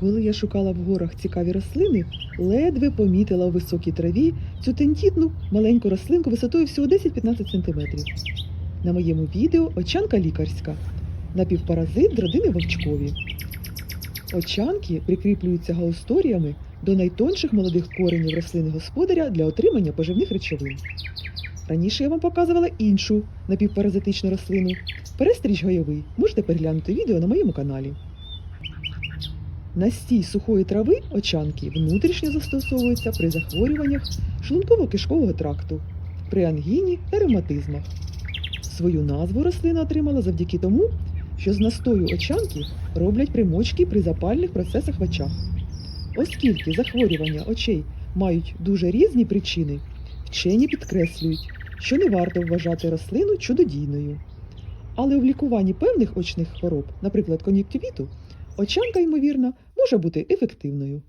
Коли я шукала в горах цікаві рослини, ледве помітила у високій траві цю тендітну маленьку рослинку висотою всього 10-15 см. На моєму відео очанка лікарська, напівпаразит з родини вовчкові. Очанки прикріплюються гаусторіями до найтонших молодих коренів рослини господаря для отримання поживних речовин. Раніше я вам показувала іншу напівпаразитичну рослину перестріч гайовий. Можете переглянути відео на моєму каналі. Настій сухої трави очанки внутрішньо застосовується при захворюваннях шлунково-кишкового тракту, при ангіні та ревматизмах. Свою назву рослина отримала завдяки тому, що з настою очанки роблять примочки при запальних процесах в очах. Оскільки захворювання очей мають дуже різні причини, вчені підкреслюють, що не варто вважати рослину чудодійною. Але у лікуванні певних очних хвороб, наприклад, кон'юктивіту, очанка, ймовірно, може бути ефективною.